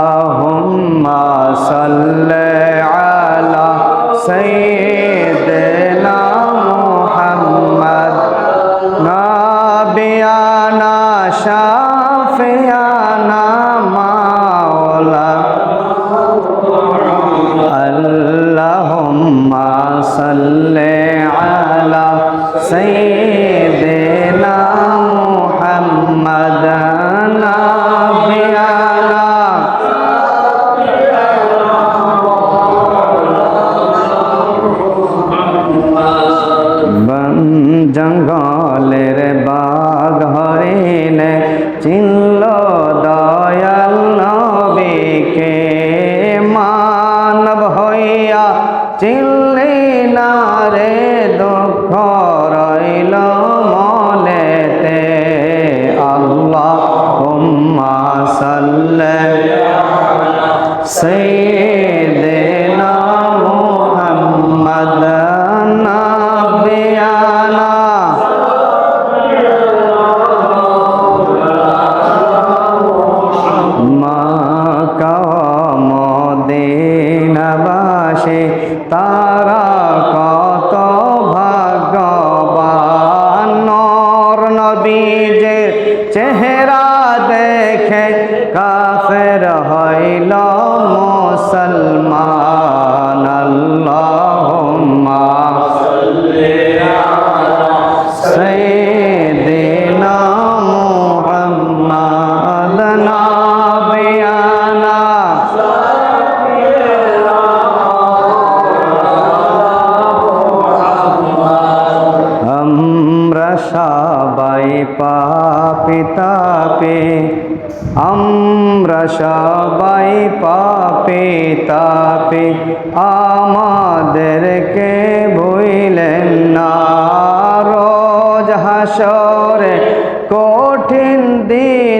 اللهم صل على سيدنا محمد نبينا شافينا مولانا. اللهم صل على سيدنا محمد. চিনল দয়াল নবীকে মানব হইয়া চিল্লি না রে দুঃখ কাফের হইল। সবাই পাপি তাপে আমরা সবাই পাপি তাপে আমাদেরকে ভুইলেন না। রোজ হাসরে কঠিন দিনে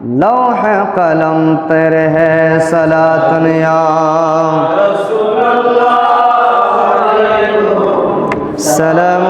لوح قلم پر ہے سلاطن یا رسول اللہ سلام